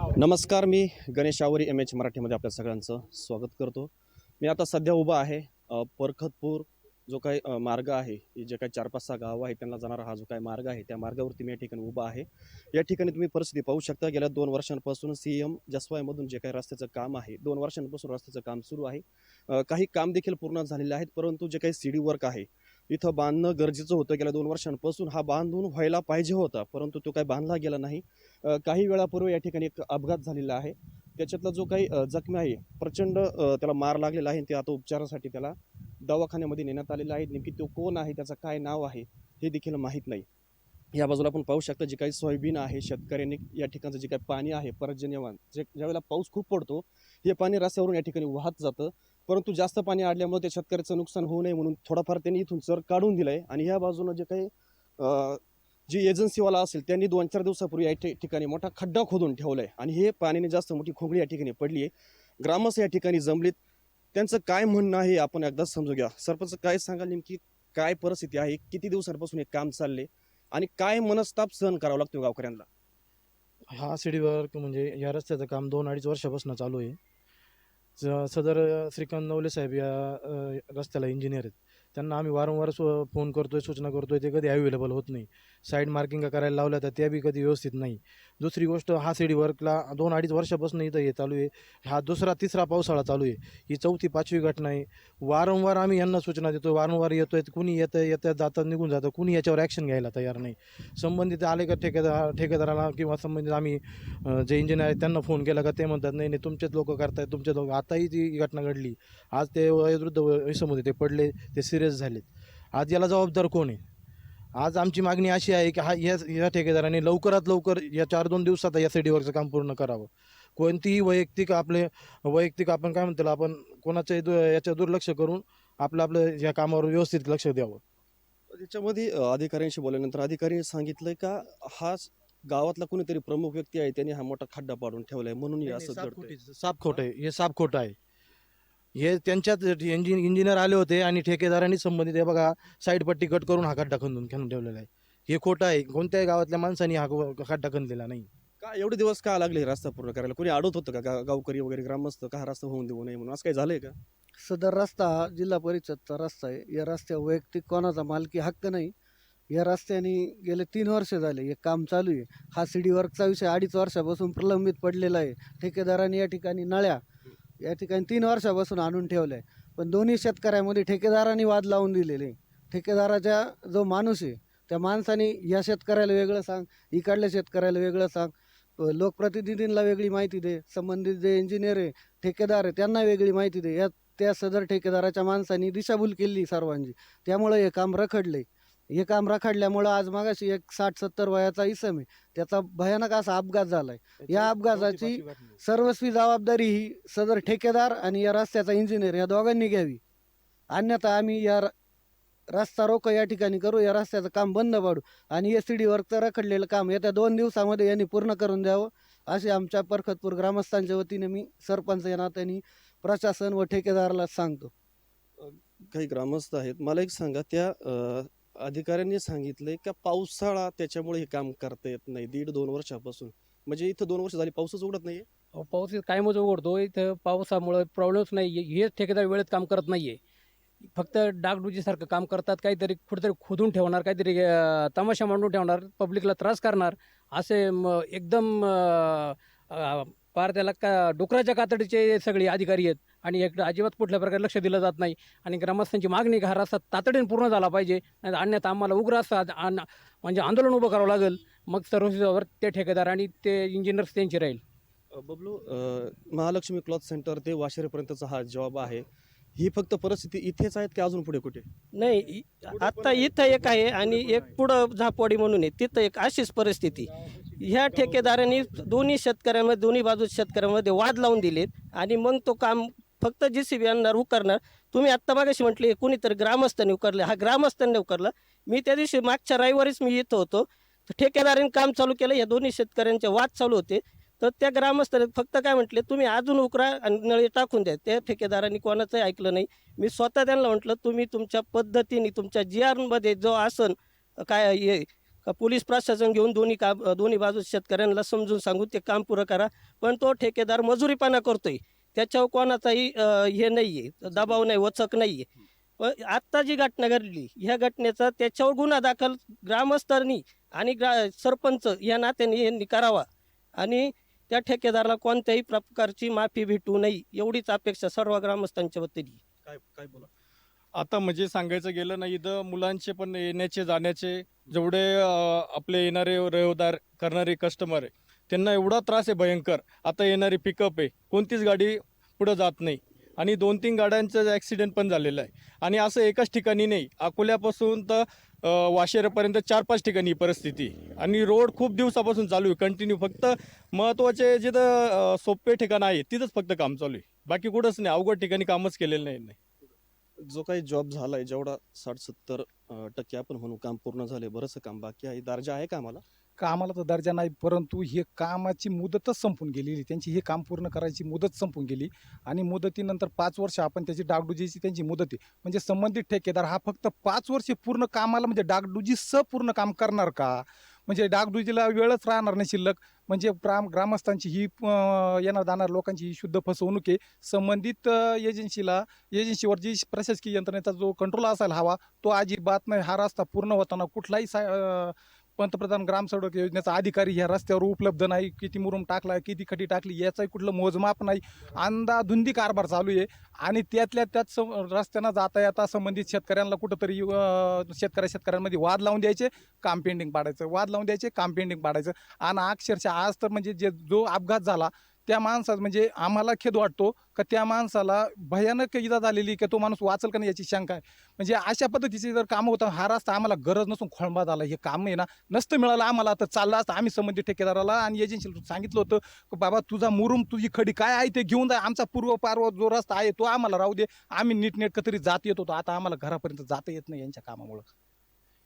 नमस्कार मी गणेश आवरी M H मराठीमध्ये आपल्या सगळ्यांचं स्वागत करतो. मी आता सध्या उभा आहे परखतपूर जो काही मार्ग आहे जे काही चार पाच सहा गावं आहे त्यांना जाणारा हा जो काही मार्ग आहे त्या मार्गावरती मी या ठिकाणी उभा आहे. या ठिकाणी तुम्ही परिस्थिती पाहू शकता गेल्या दोन वर्षांपासून सी एम जसवायमधून जे काही रस्त्याचं काम आहे दोन वर्षांपासून रस्त्याचं काम सुरू आहे. काही काम देखील पूर्ण झालेले आहेत परंतु जे काही सी डी वर्क आहे इथं बांधणं गरजेचं होतं. गेल्या दोन वर्षांपासून हा बांधून व्हायला पाहिजे होता परंतु तो काही बांधला गेला नाही. काही वेळापूर्वी या ठिकाणी एक अपघात झालेला आहे. त्याच्यातला जो काही जखमी आहे प्रचंड त्याला मार लागलेला आहे ते आता उपचारासाठी त्याला दवाखान्यामध्ये नेण्यात आलेला आहे. नेमकी तो कोण आहे त्याचं काय नाव आहे हे देखील माहीत नाही. या बाजूला आपण पाहू शकता जे काही सोयाबीन आहे शेतकऱ्यांनी या ठिकाणचं जे काही पाणी आहे पर्जन्यवान जे ज्यावेळेला पाऊस खूप पडतो हे पाणी रस्त्यावरून या ठिकाणी वाहत जातं. परंतु जास्त पाणी आडल्यामुळे त्या शेतकऱ्याचं नुकसान होऊ नये म्हणून थोडाफार त्यांनी इथून चर काढून दिलं आहे आणि ह्या बाजूनं जे काही जी एजन्सीवाला असेल त्यांनी दोन चार दिवसापूर्वी या ठिकाणी मोठा खड्डा खोदून ठेवलाय. आणि हे पाण्याने जास्त मोठी खोगडी या ठिकाणी पडली आहे ग्रामस्थ या ठिकाणी जमलीत. त्यांचं काय म्हणणं आहे आपण एकदाच समजू घ्या. सरपंच काय सांगाल नेमकी? काय परिस्थिती आहे? किती दिवसांपासून हे काम चालले आणि काय मनस्ताप सहन करावा लागतो गावकऱ्यांना? हा सिडी वर्क म्हणजे या रस्त्याचं काम दोन अडीच वर्षापासून चालू आहे. स सदर श्रीकांत नवले साहेब या रस्त्याला इंजिनियर आहेत. त्यांना आम्ही वारंवार सु फोन करतोय सूचना करतोय ते कधी अवेलेबल होत नाही. साईड मार्किंग करायला लावल्या तर त्या बी कधी व्यवस्थित नाही. दुसरी गोष्ट हा सीडी वर्कला दोन अडीच वर्षापासून इथं हे चालू आहे. हा दुसरा तिसरा पावसाळा चालू आहे. ही चौथी पाचवी घटना आहे. वारंवार आम्ही यांना सूचना देतो वारंवार येतो आहेत कुणी येतं येतं जातं निघून जातं. कुणी याच्यावर ॲक्शन घ्यायला तयार नाही. संबंधित आले का ठेकेदार ठेकेदाराला किंवा संबंधित आम्ही जे इंजिनियर आहेत त्यांना फोन केला का ते म्हणतात नाही नाही तुमचेच लोक करतायत तुमचे लोक. आताही ती घटना घडली. आज ते वयोवृद्ध वयसमध्ये ते पडले ते सिरियस झालेत. आज याला जबाबदार कोण आहे? आज आमची मागणी अशी आहे की हा या या ठेकेदाराने लवकरात लवकर या चार दोन दिवसात या सीडीवरचं काम पूर्ण करावं. कोणतीही वैयक्तिक आपले वैयक्तिक आपण काय म्हणतो आपण कोणाच्याही दु याच्या दुर्लक्ष करून आपलं आपलं या कामावर व्यवस्थित लक्ष द्यावं. त्याच्यामध्ये अधिकाऱ्यांशी बोलल्यानंतर अधिकाऱ्यांनी सांगितलंय का हा गावातला कोणीतरी प्रमुख व्यक्ती आहे त्यांनी हा मोठा खड्डा पाडून ठेवलाय म्हणून हे असं साप खोट आहे हे साप खोटं आहे. हे त्यांच्यात इंजिन इंजिनियर आले होते आणि ठेकेदारांनी संबंधित हे बघा साईड पट्टी कट करून हा खड्डा खंदून खणून ठेवलेला आहे. हे खोटं आहे. कोणत्याही गावातल्या माणसाने हा खड्डा खणलेला नाही. का एवढे दिवस का लागले रस्ता पूर्ण करायला? कोणी अडवत होतं का? गा- गावकरी वगैरे ग्रामस्थ का हा रस्ता होऊन देऊ नये म्हणून? असं काही झालंय का? सदर रस्ता हा जिल्हा परिषदचा रस्ता आहे. या रस्त्यावर वैयक्तिक कोणाचा मालकी हक्क नाही. या रस्त्याने गेले तीन वर्ष झाले. हे काम चालू आहे. हा सीडी वर्कचा विषय अडीच वर्षापासून प्रलंबित पडलेला आहे. ठेकेदारांनी या ठिकाणी नळ्या या ठिकाणी तीन वर्षापासून आणून ठेवलं आहे पण दोन्ही शेतकऱ्यामध्ये ठेकेदारांनी वाद लावून दिलेले. ठेकेदाराचा जो माणूस आहे त्या माणसाने या शेतकऱ्याला वेगळं सांग इकडल्या शेतकऱ्याला वेगळं सांग. लोकप्रतिनिधींना वेगळी माहिती दे संबंधित जे इंजिनियर आहे ठेकेदार आहे त्यांना वेगळी माहिती दे. या त्या सदर ठेकेदाराच्या माणसांनी दिशाभूल केली सर्वांची. त्यामुळं हे काम रखडले हे काम रखडल्यामुळं आज मागाशी एक साठ सत्तर वयाचा इसम आहे. त्याचा भयानक असा अपघात झालाय. या अपघाताची सर्वस्वी जबाबदारी ही सदर ठेकेदार आणि या रस्त्याचा इंजिनियर या दोघांनी घ्यावी. अन्यथा आम्ही या र- रस्ता रोक या ठिकाणी करू या रस्त्याचं काम बंद पाडू आणि एस सी डी वर्कचं रखडलेलं काम येत्या दोन दिवसामध्ये यांनी पूर्ण करून द्यावं असे आमच्या परखतपूर ग्रामस्थांच्या वतीने मी सरपंच या नात्याने प्रशासन व ठेकेदाराला सांगतो. काही ग्रामस्थ आहेत. मला एक सांगा त्या अ, अधिकाऱ्यांनी सांगितलंय का पावसाळा त्याच्यामुळे हे काम करता येत नाही. दीड दोन वर्षापासून. म्हणजे इथं दोन वर्ष झाली पाऊसच उघडत नाहीये? अहो, पाऊस कायमच उघडतो इथं पावसामुळे प्रॉब्लेमच नाही हेच ठेकेदार वेळेत काम करत नाहीये. फक्त डागडुजीसारखं काम करतात. काहीतरी कुठेतरी खोदून ठेवणार काहीतरी अं, तमाशा मांडून ठेवणार पब्लिकला त्रास करणार असे म, एकदम अं, अं, पार त्याला का डुकराच्या कातडीचे सगळे अधिकारी आहेत. आणि एक अजिबात कुठल्या प्रकारे लक्ष दिलं जात नाही. आणि ग्रामस्थांची मागणी हा रस्ता तातडीने पूर्ण झाला पाहिजे. नाही अन्यथा आम्हाला उग्र असा म्हणजे आंदोलन उभं करावं लागेल. मग सर्वसेवर ते ठेकेदार आणि ते इंजिनियर्स त्यांची राहील. बबलू महालक्ष्मी क्लॉथ सेंटर ते वाशेरेपर्यंतचा हा जॉब आहे. ही फक्त परिस्थिती इथेच आहेत की अजून पुढे कुठे? नाही इ- आता इथं एक आहे आणि एक पुढं झापवाडी म्हणून आहे. तिथं एक अशीच परिस्थिती. ह्या ठेकेदारांनी दोन्ही शेतकऱ्यांमध्ये दोन्ही बाजू शेतकऱ्यांमध्ये वाद लावून दिलेत आणि मग तो काम फक्त जी सी बी आणणार उकरणार. तुम्ही आत्ता मागाशी म्हटले कुणीतरी ग्रामस्थांनी उकरले. हा ग्रामस्थांनी उकरला. मी त्या दिवशी मागच्या रविवारीच मी इथं होतो. तर ठेकेदारांनी काम चालू केलं. या दोन्ही शेतकऱ्यांचे वाद चालू होते. तर त्या ग्रामस्थाने फक्त काय म्हटले तुम्ही अजून उकरा आणि नळी टाकून द्या. त्या ठेकेदारांनी कोणाचंही ऐकलं नाही. मी स्वतः त्यांना म्हटलं तुम्ही तुमच्या पद्धतीने तुमच्या जी आरमध्ये जो आसन काय हे का पोलीस प्रशासन घेऊन दोन्ही काम दोन्ही बाजू शेतकऱ्यांना समजून सांगून ते काम पुरं करा. पण तो ठेकेदार मजुरीपणा करतोय. त्याच्यावर कोणाचाही हे नाही आहे दबाव नाही वचक नाही आहे पण आत्ता जी घटना घडली ह्या घटनेचा त्याच्यावर गुन्हा दाखल ग्रामस्थांनी आणि ग्रा सरपंच या नात्याने यांनी करावा. आणि त्या ठेकेदाराला कोणत्याही प्रकारची माफी भेटू नये एवढीच अपेक्षा सर्व ग्रामस्थांच्या वतीने. काय काय बोला? आता म्हणजे सांगायचं गेलं नाही इथं मुलांचे पण येण्याचे जाण्याचे जेवढे अं, आपले येणारे रेवदार करणारे कस्टमर आहे त्यांना एवढा त्रास आहे भयंकर. आता येणारी पिकअप आहे कोणतीच गाडी पुढं जात नाही. आणि दोन तीन गाड्यांचं ॲक्सिडेंट पण झालेलं आहे. आणि असं एकाच ठिकाणी नाही अकोल्यापासून तर वाशेरपर्यंत चार पाच ठिकाणी ही परिस्थिती. आणि रोड खूप दिवसापासून चालू आहे कंटिन्यू फक्त महत्त्वाचे जिथं सोपे ठिकाण आहे तिथंच फक्त काम चालू आहे. बाकी कुठंच नाही अवघड ठिकाणी कामच केलेलं नाही नाही. जो काही जॉब झालाय जेवढा साठ सत्तर टक्के आपण म्हणू काम पूर्ण झाले बरंचसं काम बाकी आहे. दर्जा आहे का आम्हाला? कामाला तर दर्जा नाही परंतु हे कामाची मुदतच संपून गेलेली त्यांची हे काम पूर्ण करायची मुदत संपून गेली आणि मुदतीनंतर पाच वर्ष आपण त्याची डागडुजीची त्यांची मुदत आहे. म्हणजे संबंधित ठेकेदार हा फक्त पाच वर्षे पूर्ण कामाला म्हणजे डागडुजीसह पूर्ण काम करणार का? म्हणजे डागडुजीला वेळच राहणार नाही शिल्लक. म्हणजे ग्राम ग्रामस्थांची ही येणार जाणार लोकांची ही शुद्ध फसवणूक आहे. संबंधित एजन्सीला एजन्सीवर जी प्रशासकीय यंत्रणेचा जो कंट्रोल असायला हवा तो अजिबात नाही. हा रस्ता पूर्ण होताना कुठलाही सा पंतप्रधान ग्राम सडक योजनेचा अधिकारी ह्या रस्त्यावर उपलब्ध नाही. किती मुरुम टाकला किती खटी टाकली याचाही कुठलं मोजमाप नाही. अंदाधुंदी कारभार चालू आहे. आणि त्यातल्या त्यात सम रस्त्यांना जाता येता संबंधित शेतकऱ्यांना कुठंतरी शेतकऱ्या शेतकऱ्यांमध्ये वाद लावून द्यायचे काम पेंडिंग पाडायचं. वाद लावून द्यायचे काम पेंडिंग पाडायचं. आणि अक्षरशः आज तर म्हणजे जे जो अपघात झाला त्या माणसात म्हणजे आम्हाला खेद वाटतो का त्या माणसाला भयानक इजा झालेली की तो माणूस वाचल का नाही याची शंका आहे. म्हणजे अशा पद्धतीचे जर कामं होतं हा रस्ता आम्हाला गरज नसून खोळंबा झाला. हे काम आहे ना नसतं मिळालं आम्हाला. तर चाललं असतं आम्ही संबंधित ठेकेदाराला आणि एजन्सीला सांगितलं होतं की बाबा तुझा मुरुम तुझी खडी काय आहे ते घेऊन जा. आमचा पूर्व पार्व जो रस्ता आहे तो आम्हाला राहू दे. आम्ही नीटनेटकं तरी जात येत होतो. आता आम्हाला घरापर्यंत जाता येत नाही यांच्या कामामुळं.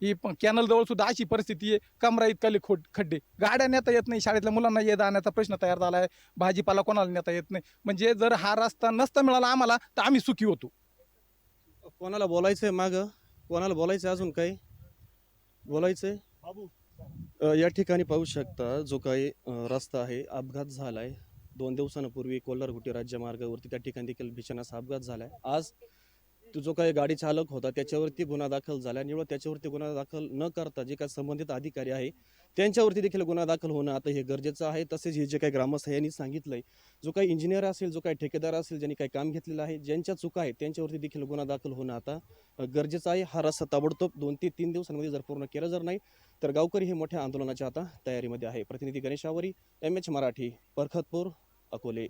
ही पण कॅनल जवळ सुद्धा अशी परिस्थिती आहे. कमरा इतकाले खोड खड्डे. गाड्या नेता येत नाही. शाळेतल्या मुलांना ये जाण्याचा प्रश्न तयार झाला आहे भाजीपाला कोणाला नेता येत नाही. म्हणजे जर हा रस्ता नसता मिळाला आम्हाला तर आम्ही सुखी होतो. कोणाला बोलायचंय माग? कोणाला बोलायचंय अजून काही? बोलायचंय? या ठिकाणी पाहू शकता जो काही रस्ता आहे अपघात झालाय. दोन दिवसांपूर्वी कोल्हारगुटी राज्यमार्गावरती त्या ठिकाणी देखील भीषण असा अपघात झालाय. आज तो जो काही गाडी चालक होता त्याच्यावरती गुन्हा दाखल झाला निवड त्याच्यावरती गुन्हा दाखल न करता जे काही संबंधित अधिकारी आहे त्यांच्यावरती देखील गुन्हा दाखल होणं आता हे गरजेचं आहे. तसेच हे जे काही ग्रामस्थ यांनी सांगितलंय जो काही इंजिनियर असेल जो काही ठेकेदार असेल ज्यांनी काही काम घेतलेलं आहे ज्यांच्या चुका आहेत त्यांच्यावरती देखील गुन्हा दाखल होणं आता गरजेचं आहे. हा रस्ता ताबडतोब दोन ते तीन दिवसांमध्ये जर पूर्ण केला जर नाही तर गावकरी हे मोठ्या आंदोलनाच्या आता तयारीमध्ये आहे. प्रतिनिधी गणेशावरी एम एच मराठी परखतपूर अकोले.